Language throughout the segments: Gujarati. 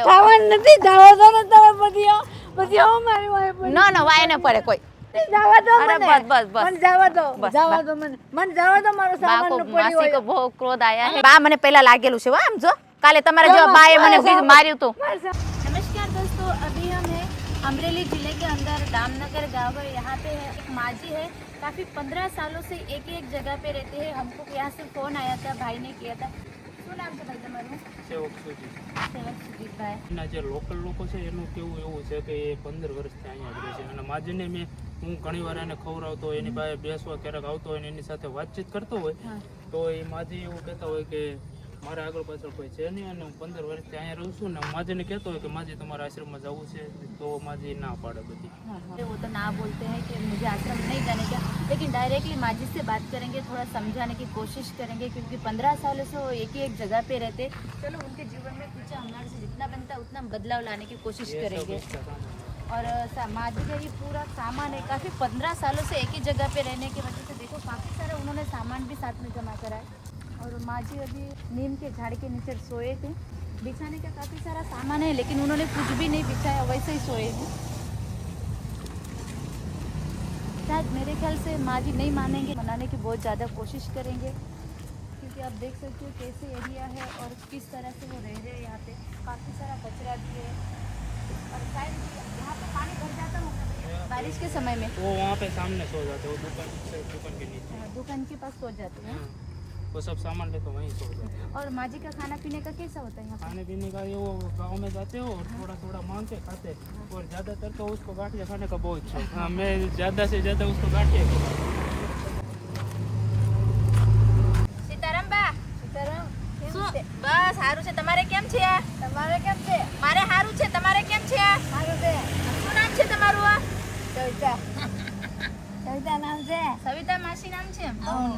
ખાવાનું નથી જવા દો ને તમે પછી પછી આવો મારી વાય પડી ન ન વાય ન પડે કોઈ જવા દો અરે મને બસ, બસ, બસ. મને જવા દો બસ, જવા બસ. દો મને મને જવા દો મારો બા સામાન કો નો પડી માસી કો હોય બહુ ક્રોધ આયા હે બા મને પહેલા લાગેલું છે હો આમ જો કાલે તમારા જેવા મારો બાએ મને બીજ સામાન- માર્યું તું મારો સામાન- नमस्कार दोस्तों अभी हम हैं अमरेली जिले के अंदर दामनगर गांव है यहाँ पे है एक माजी है काफ़ी पंद्रह सालों से एक ही एक जगह पे रहते हैं हमको यहाँ से फ़ोन आया था भाई ने किया था શું નામ છે ભાઈ તમારું? સેવક સુધી સેવક સુજીતભાઈ એના જે લોકલ લોકો છે એનું કેવું એવું છે કે એ પંદર વર્ષથી અહીંયા રહે છે. અને માજીને મેં હું ઘણી વાર એને ખવડાવતો હોય એની પાસે બેસવા ક્યારેક આવતો હોય એની સાથે વાતચીત કરતો હોય તો એ માજી એવું કહેતા હોય કે મારા આગળ પાછળ કોઈ છે નહીં અને હું પંદર વર્ષથી અહીંયા રહું છું ને હું માજીને કહેતો હોય કે માજી તમારા આશ્રમમાં જવું છે તો માજી ના પાડે બધી वो तो ना बोलते हैं कि मुझे आश्रम नहीं जाने का लेकिन डायरेक्टली माजी से बात करेंगे थोड़ा समझाने की कोशिश करेंगे क्योंकि पंद्रह सालों से वो एक ही एक जगह पे रहते चलो उनके जीवन में कुछ हमारे से जितना बनता है उतना बदलाव लाने की कोशिश ये सब करेंगे इसका काम है। और सा- माजी का ये पूरा सामान है काफ़ी पंद्रह सालों से एक ही जगह पे रहने की वजह से देखो काफ़ी सारा उन्होंने सामान भी साथ में जमा करा है और माजी अभी नीम के झाड़ के नीचे सोए थे। बिछाने का काफ़ी सारा सामान है लेकिन उन्होंने कुछ भी नहीं बिछाया वैसे ही सोए थे शायद मेरे ख्याल से माजी नहीं मानेंगे मनाने की बहुत ज़्यादा कोशिश करेंगे। क्योंकि आप देख सकते हो कैसे एरिया है और किस तरह से वो रह रहे हैं यहाँ पे। काफ़ी सारा कचरा भी है। और शायद यहाँ पे पानी भर जाता होगा बारिश के समय में। वो वहाँ पे सामने सो जाते वो दुकान दुकान के नीचे। हाँ, दुकान के पास सो जाते हैं। हाँ। वो सब सामान लेते वहीं सो जाते हैं। और माजी का खाना पीने का कैसा होता है यहाँ पे खाने पीने का ये वो गाँव में जाते हो और थोड़ा थोड़ा मांग के खाते और ज़्यादातर तो उसको गाठिया खाने का बहुत शौक हाँ मैं ज़्यादा से ज़्यादा उसको गाठिया खिलाता સીતારામ બા સીતારામ, કેમ શું છે? બસ સારું છે તમારે કેમ છે તમારે કેમ છે મારે સારું છે તમારે કેમ છે મારું છે શું નામ છે તમારું આ કવિતા કવિતા નામ છે સવિતા માસી નામ છે હા.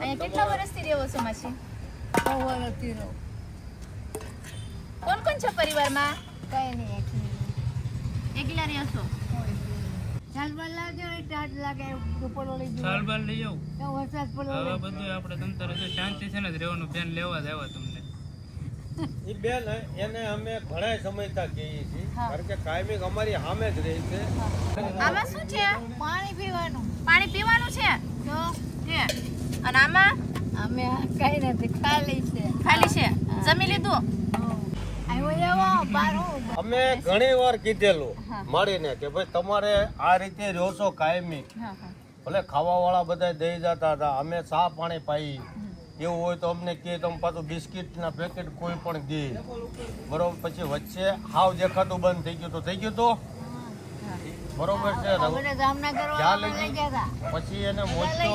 અહીંયા કેટલા વર્ષથી રહેવો છો માસી? બહુ વર્ષથી રહો. કોણ કોણ છે પરિવારમાં? કઈ નહીં એકલી. એકલા રહ્યો છો? ચાલ લાગે ટાટ લાગે ઉપર ઓળી સાલ બાર લઈ આવું? તો વરસાદ પડે હવે બધું આપણે તંતર છે શાંતિ છે ને રહેવાનું બેન લેવા જ આવ્યા તમને. ઈ બેન એને અમે ઘણા સમયથી કહીએ છીએ કારણ કે કાયમી અમારી સામે જ રહી છે. આમાં શું છે? પાણી પીવાનું. પાણી પીવાનું છે? તો છે. અને આમાં? અમે કઈ નથી ખાલી છે. ખાલી છે? જમી લીધું? અમે ઘણી વાર કીધેલું મળીને કે ભાઈ તમારે આ રીતે રહ્યો છો કાયમી. ભલે ખાવા વાળા બધા દઈ જતા હતા અમે ચા પાણી પાઈ. એવું હોય તો અમને કે તમે પાછું બિસ્કિટના પેકેટ કોઈ પણ દે. બરોબર પછી વચ્ચે હાવ દેખાતું બંધ થઈ ગયું તો થઈ ગયું તો? બરોબર છે જામનગર લઈ પછી એને મોચો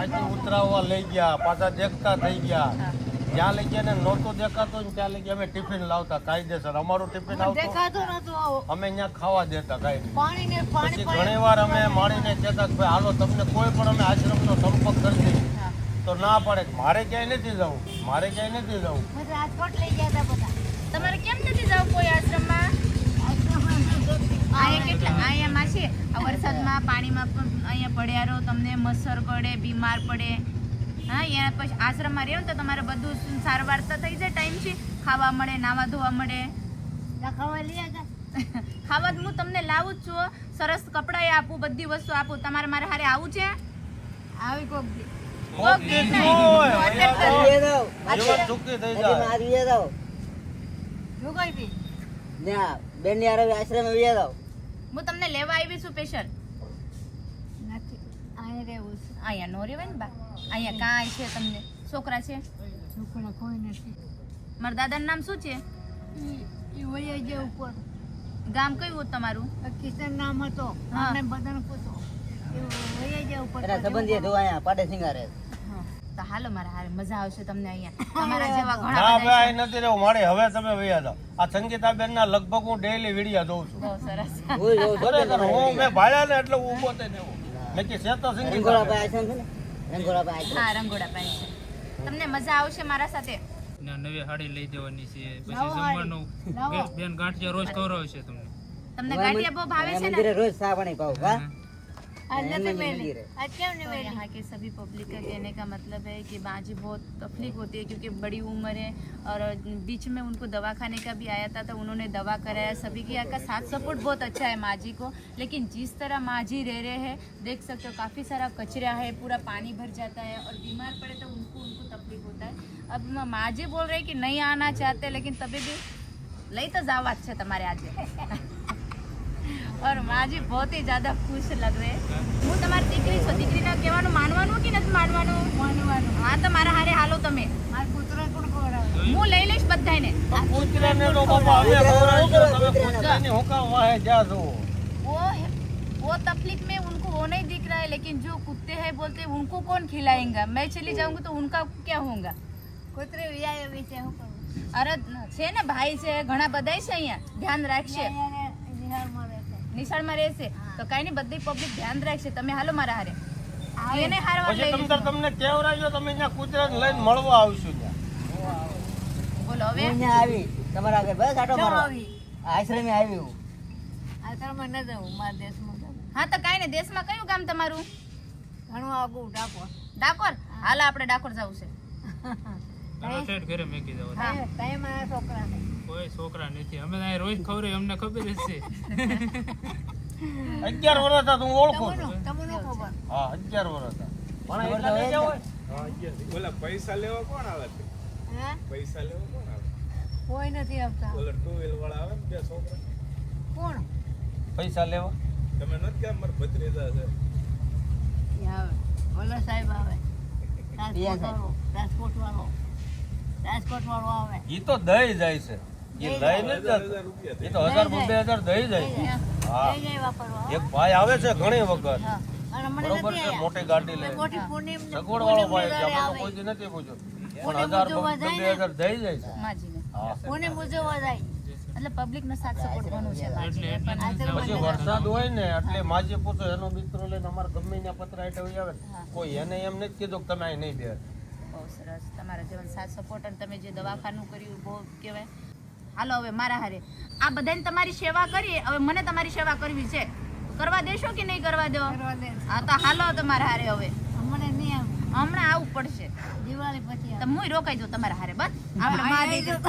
આથી ઉતરાવવા લઈ ગયા પાછા દેખતા થઈ ગયા. જ્યાં લઈ ગયા ને દેખાતો દેખાતું ને ત્યાં લઈ ગયા. અમે ટિફિન લાવતા કાયદેસર. અમારું ટિફિન આવતું. અમે અહીંયા ખાવા દેતા કાંઈ પછી ઘણી વાર અમે માણીને કહેતા કે ભાઈ હાલો તમને કોઈ પણ અમે આશ્રમનો સંપર્ક કરી દઈએ. તો ના પડે મારે ક્યાંય નથી જવું. મારે ક્યાંય નથી જવું. રાજકોટ લઈ ગયા હતા બધા. તમારે કેમ નથી જવું કોઈ આશ્રમમાં? અહીંયા કેટલા? અહીંયામાં છે? આ વરસાદમાં પાણીમાં પણ અહીંયા પડ્યા રહો તમને મચ્છર પડે બીમાર પડે. હા અહીંયા પછી આશ્રમમાં રહ્યો ને તો તમારે બધું સારવાર તો થઈ જાય ટાઈમથી ખાવા મળે નાવા ધોવા મળે. ખાવા લઈ ગયા ખાવા હું તમને લાવું જ છું સરસ કપડાં આપું બધી વસ્તુ આપું. તમારે મારે હારે આવું છે? આવી કોક બેન કોક દી હું તમને લેવા આવી છું સ્પેશિયલ નથી. અહીંયા રહેવું છે. અહીંયા નો રેવાય ને બા? અહીંયા કાંઈ છે તમને? છોકરા છે? છોકરા કોઈ નથી. મારા દાદાનું નામ શું છે? ઈ- ઈ વહી ઉપર. ગામ કયું તમારું? કિશન નામ હતો. અને બધાને પૂછો. એ વહી ઉપર. સંબંધી જો અહીંયા પાટે સિંગારે હા તો હાલો મારા હારે મજા આવશે તમને અહીંયા. તમારા જેવા ઘણા ના બધા ભાઈ નથી રહેવું. મારે હવે તમે વૈયા જાઓ. આ સંગીતાબેન ના લગભગ હું ડેઈલી વિડિયા જોઉં છું. બહુ સરસ. ખરેખર હું મેં ભાળ્યા ને એટલે હું ઊભો થઈને આવ્યો. મેં કીધું, છે તો સંગીતા હા રંગોળા પાડી છે. તમને મજા આવશે મારા સાથે? ને નવી હાડી લઈ દેવાની છે. પછી જમવાનું બે- બેન ગાંઠિયા રોજ ખવડાવશે તમને. તમને ગાંઠિયા બહુ ભાવે છે ને? રોજ ચા ભાવ હા. और यहाँ के सभी पब्लिक का कहने का मतलब है कि बाजी बहुत तकलीफ होती है क्योंकि बड़ी उम्र है और बीच में उनको दवा खाने का भी आया था तो उन्होंने दवा कराया सभी के यहाँ का साथ सपोर्ट बहुत अच्छा है माँ जी को लेकिन जिस तरह माँ जी रह रहे हैं देख सकते हो काफ़ी सारा कचरा है पूरा पानी भर जाता है और बीमार पड़े तो उनको उनको तकलीफ होता है अब म- माँ जी बोल रहे हैं कि नहीं आना चाहते लेकिन तभी भी લઈ તો જવા જ છે તમારે આજે और माँ जी बहुत ही ज्यादा खुश लग रहे हैं હું તમારી દીકરી છું દીકરીને કહેવાનું માનવાનું કે નથી માનવાનું માનવાનું હા તો મારા હારે હાલો તમે હું લઈ લઈશ બધાને કૂતરાને તો બાપા અમે ખવડાવીશું, તમે કૂતરાની હું કામ વાહે જ્યાં જુઓ. वो वो तकलीफ में उनको वो नहीं दिख रहा है लेकिन जो कुत्ते हैं बोलते हैं उनको कौन खिलाएगा मैं चली जाऊंगी तो उनका क्या होगा અરે છે ને ભાઈ છે ઘણા બધાય છે અહીંયા ધ્યાન રાખશે નિશાળમાં રહેશે. તો કઈ નહીં બધી પબ્લિક ધ્યાન રાખશે. તમે હાલો મારા હારે. એને હારવા પછી લઈ લીધો. તમને કેવરાજો તમે ત્યાં કૂતરાને લઈને મળવા આવશું ત્યાં. બોલો હવે. હું અહીંયા આવી. તમારા આગળ બસ આટો મારો આશ્રમે આવી હું. હા તો કાંઈ નહીં દેશમાં કયું ગામ તમારું? ડાકોર. ડાકોર? હાલ આપણે ડાકોર જવું છે. ઘરે મેકી દો કોઈ છોકરા નથી. અમે ત્યાં અહીં રોજ ખવડાવીએ અમને ખબર જ છે. અગિયાર વર્ષ હતા તું ઓળખું. હા અગિયાર વર્ષ હતા. પણ એટલા નહીં ગયા ઓલા પૈસા લેવા કોણ આવે છે? પૈસા લેવા કોણ આવે? કોઈ નથી આવતા. ઓલા ટુ વ્હીલ વાળા આવે ને બે છોકરા? કોણ? પૈસા લેવા? તમે નથી કે મારા ભત્રીજા છે. ઓલા સાહેબ આવે. રાજકોટ વાળો રાજકોટ વાળો આવે. એ તો દઈ જાય છે. લઈ ઈ તો હજાર બે હજાર દઈ જાય. છે હા. એક ભાઈ આવે છે ઘણી વખત. હા. અને મને બરોબર છે મોટી ગાડી મોટી સગવડ વાળો ભાઈ છે આપણે કોઈ દી નથી પૂછ્યું. પણ હજાર બે હજાર દઈ જાય છે. હા. કોને મુજવવા જાય. એટલે પબ્લિકનો સાથ સપોર્ટ ઘણું છે. પછી વરસાદ હોય ને એટલે માજી પૂછો એનો મિત્રો લઈને અમારે ગમે ત્યાં પત્ર આઈટમ આવે. કોઈ એને એમ નથી કીધું કે તમે અહીં નહીં બે બહુ સરસ. તમારા જીવન સાથ સપોર્ટ અને તમે જે દવાખાનું કર્યું બહુ કહેવાય હાલો હવે મારા હારે. આ બધાને તમારી સેવા કરી હવે મને તમારી સેવા કરવી છે. કરવા દેશો કે નહીં કરવા દો? હા તો હાલો તમારા હારે હવે. નહીં હમણાં આવવું પડશે. દિવાળી પછી તો હું રોકાઈ દઉં તમારા હારે બસ. આપણે મા દીકરી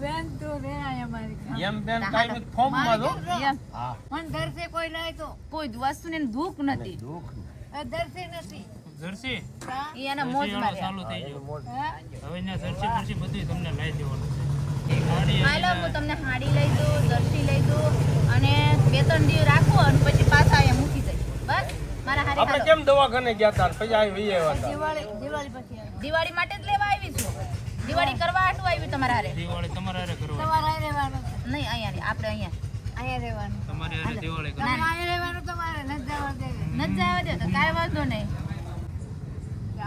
બેન તું. રે આયા મારી એમ બેન કાંઈ ફોર્મમાં જો હા. મને ધરશે કોઈ લાય તો. કોઈ વસ્તુને દુઃખ નથી. દુઃખ એ નથી. જર્સી? ઈ એના મોજ મારે ચાલુ થઈ ગયો. હવે અહીંયા જર્સી જર્સી બધું તમને લઈ દેવાનું છે. હાલો હું તમને હાડી લઈ દઉં જર્સી લઈ દઉં અને બે ત્રણ દિવસ રાખો અને પછી પાછા અહીંયા મૂકી જઈશ બસ? મારા હારે આપણે કેમ દવાખાને ગયા તાર પછી આવી વઈ આવ્યા હતા દિવાળી દિવાળી પછી દિવાળી માટે જ લેવા આવી છું? દિવાળી કરવા આટું આવી તમારા હારે? દિવાળી તમારે હારે કરવા તમારા હારે રહેવાનું નહીં અહીંયા નહીં. આપણે અહીંયા. અહીંયા રહેવાનું. તમારે હારે દિવાળી તમારે કરવાની રહેવાનું તમારે નથી જવા દેવી. નથી જવા દે તો કાઈ વાંધો નહીં.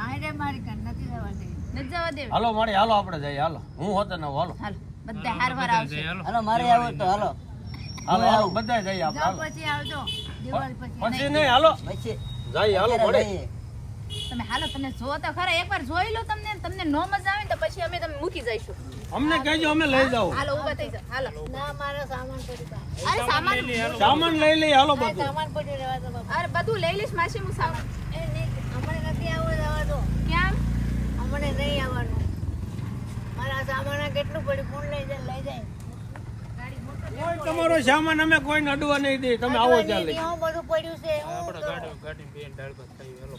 અહીં મારી કાન નથી જવા દેવી. નથી જવા દેવી. હાલો મારી હાલો આપણે જઈએ હાલો. હું હોતે ન હાલો. હાલો બધા હારવાર આવશે. હાલો. હાલો મારે આવો તો હાલો. હાલો હાલો બધા જઈએ આપણે પછી આવજો. દિવાળી પછી પછી નહીં. હાલો. પછી જઈએ હાલો મળે તમે હાલો તમે જો તો ખરા. એકવાર જોઈ લો તમને તમને નો મજા આવે તો પછી અમે તમને મૂકી જઈશું. અમને કહેજો અમે લઈ જાવ હાલો ઊભા થઈ જાવ હાલો. ના મારો સામાન પડી અરે સામાન સામાન લઈ લઈ હાલો બધું. સામાન પડી રહેવા દો અરે બધું લઈ લઈશ માસી હું સામાન એ નહીં અમને નથી આવવા જવા દો ક્યાં અમને નહીં આવવાનું. મારા સામાન કેટલું પડ્યું? કોણ લઈ જાય લઈ જાય. તમારો સામાન અમે કોઈ અડવા નહીં દે તમે આવો ચાલે હું બધું પડ્યું છે. હું ગાડી ગાડી બે દાળ ભાત ખાઈ હેલો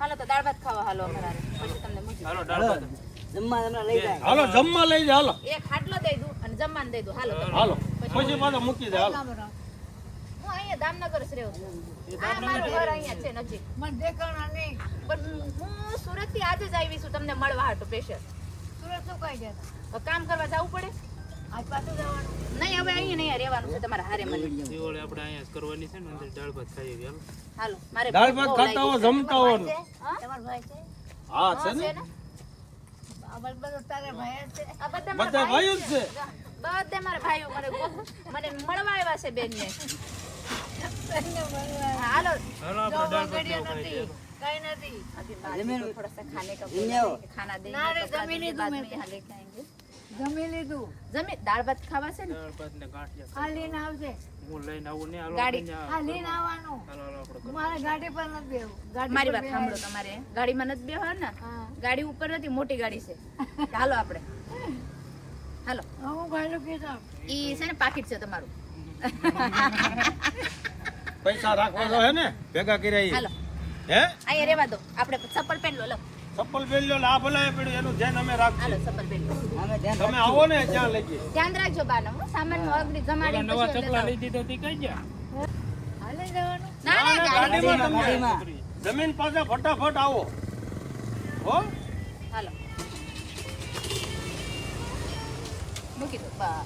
હાલો. તો દાળ ભાત ખાવા હાલો અમારા પછી તમને મૂકી હાલો દાળ ભાત. જમવા તમને લઈ જાય. હાલો જમવા લઈ જાય હાલો. એક ખાટલો દઈ દઉં અને જમવાનું દઈ દઉં. હાલો હાલો. પછી પાછો મૂકી દે હાલો. હું અહીંયા દામનગર જ રહું છું. આ મારું ઘર અહીંયા છે નજીક. મને દેખાણા નહીં. પણ હું સુરતથી આજે જ આવી છું તમને મળવા હાટું સ્પેશિયલ સુરત શું કઈ ગયા કામ કરવા જવું પડે? આજ પાછું જવાનું. નહીં હવે અહીંયા નહીં રહેવાનું છે તમારે હારે મને. દિવાળી આપણે અહીંયા જ કરવાની છે ને અંદર દાળ ભાત ખાઈએ છીએ, હાલો. હાલો મારે દાળ ભાત ખાતા હો જમતા હો. તમારો ભાઈ છે? હા? છે. છે ને? છે ને? આ બધો તારે ભાઈ જ છે. આ બધા બધા ભાઈઓ જ છે? બધા મારા ભાઈઓ મને બહુ- મને મળવા આવ્યા છે બેન ને હાલો. હાલો આપણે દાળ ભાત બગડ્યો જેવું ખાઈએ નથી. કઈ નથી अभी बाजी को थोड़ा सा खाने का जमीन बोला आओ। है, खाना देंगे ना रे, कपड़ा जमीन देंगे, ही बाद दूं में मैं यहाँ लेके आएंगे જમી લીધું જમી દાળ ભાત ખાવા છે ને દાળ ભાત ને ગાંઠિયા આ લઈને આવશે હું લઈને આવું નહીં હાલો ગાડી. આપણે આ ત્યાં- લઈને આવવાનું હાલો હાલો આપણે મારે ગાડી પર નથી બેવું ગાડી મારી પર વાત સાંભળો તમારે ગાડીમાં નથી બેહવાનું ને હા ગાડી ઉપર નથી મોટી ગાડી છે હાલો આપણે હાલો હું ભાઈનું કીધું ઈ છે ને પાકીટ છે તમારું પૈસા રાખવા તો હે ને ભેગા કર્યા ઈ. હાલો હે? અહીંયા રેવા દો. આપણે ચપ્પલ પહેન લો. લો ચપ્પલ પહેરી લો ભલાય પડ્યું એનું ધ્યાન અમે હાલો ચપ્પલ પહેન લો અમે ધ્યાન તમે આવો ને ત્યાં લઈ જઈએ. ધ્યાન રાખજો બાનો સામાનનું અગડી જમાડી નવા ચપ્પલ લઈ દીધો તી કઈ ગયા? હાલે જવાનું. ના ના ગાડીમાં ગાડીમાં. જમીન પાસે ફટાફટ આવો. હો? હાલો. મૂકી દો બા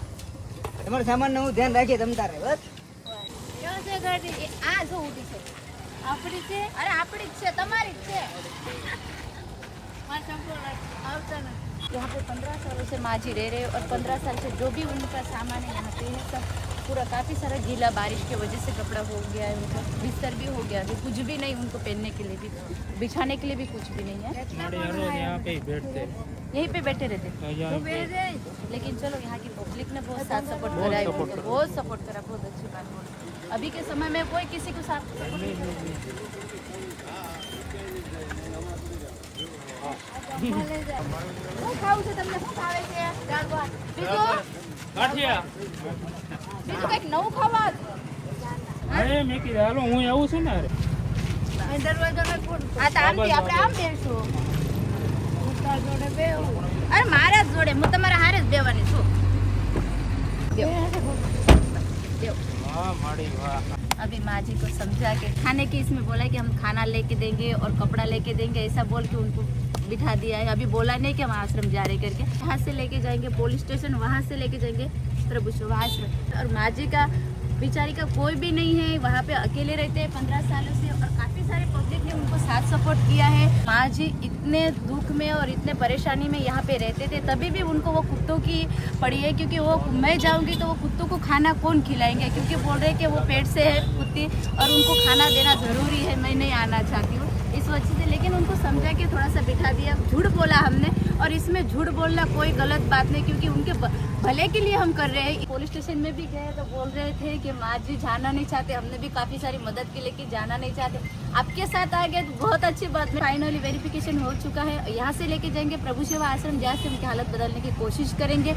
તમારા સામાનનું ધ્યાન રાખીએ તમ તારે બસ. આ જો ઊભી છે. આપણી છે અરે આપણી જ છે તમારી જ છે મારા ચંપલ આવતા નથી यहाँ पे पंद्रह सालों से माँ जी रह रहे हैं और पंद्रह साल से जो भी उनका सामान है यहाँ पे है सब पूरा काफ़ी सारा गीला बारिश की वजह से कपड़ा हो गया है उनका बिस्तर भी हो गया है कुछ भी नहीं उनको पहनने के लिए भी बिछाने के लिए भी कुछ भी नहीं है हमारे हर रोज यहाँ पे ही बैठते हैं। यहीं पे बैठे रहते तो यहाँ पे लेकिन चलो यहाँ की पब्लिक ने बहुत साथ सपोर्ट करा है उनको बहुत सपोर्ट करा बहुत अच्छी बात बोली अभी के समय में कोई किसी को साथ सपोर्ट नहीं करता શું ખાવું છે તમને શું ભાવે છે દાળ ભાત બીજું ગાંઠિયા બીજું કંઈક નવું ખાવા અરે મેં કીધું હાલો હું આવું છું ને અરે અહીં દરવાજો ને કોણ આ તો આમ થી આપણે આમ બેસું તાર જોડે બેવું અરે મારા જ જોડે હું તમારા હારે જ બેવાની છું બેવ વાહ માડી વાહ अभी माँ जी को समझा के खाने की इसमें बोला कि हम खाना लेके देंगे और कपड़ा लेके देंगे, ऐसा बोल के उनको बिठा दिया है। अभी बोला नहीं कि हम आश्रम जा रहे करके। यहाँ से लेके जाएँगे पुलिस स्टेशन वहाँ से लेके जाएँगे प्रभु सुभाष और माँ जी का, बिचारी का कोई भी नहीं है, वहाँ पे अकेले रहते हैं, पंद्रह सालों से और सारे पब्लिक ने उनको साथ सपोर्ट किया है। माँ जी इतने दुख में और इतने परेशानी में यहाँ पे रहते थे, तभी भी उनको वो कुत्तों की पड़ी है, क्योंकि वो मैं जाऊँगी तो वो कुत्तों को खाना कौन खिलाएँगे? क्योंकि बोल रहे कि वो पेट से है कुत्ती और उनको खाना देना ज़रूरी है, मैं नहीं आना चाहती हूँ। इस वजह से, लेकिन उनको समझा के थोड़ा सा बिठा दिया। झूठ बोला हमने, और इसमें झूठ बोलना कोई गलत बात नहीं, क्योंकि उनके भले के लिए हम कर रहे हैं। पुलिस स्टेशन में भी गए तो बोल रहे थे कि माँ जी जाना नहीं चाहते, हमने भी काफ़ी सारी मदद के कि जाना नहीं चाहते। आपके साथ आ गए तो बहुत अच्छी बात। है फाइनली वेरिफिकेशन हो चुका है, यहाँ से लेके जाएँगे, प्रभु सेवा आश्रम, जहाँ से उनकी हालत बदलने की कोशिश करेंगे।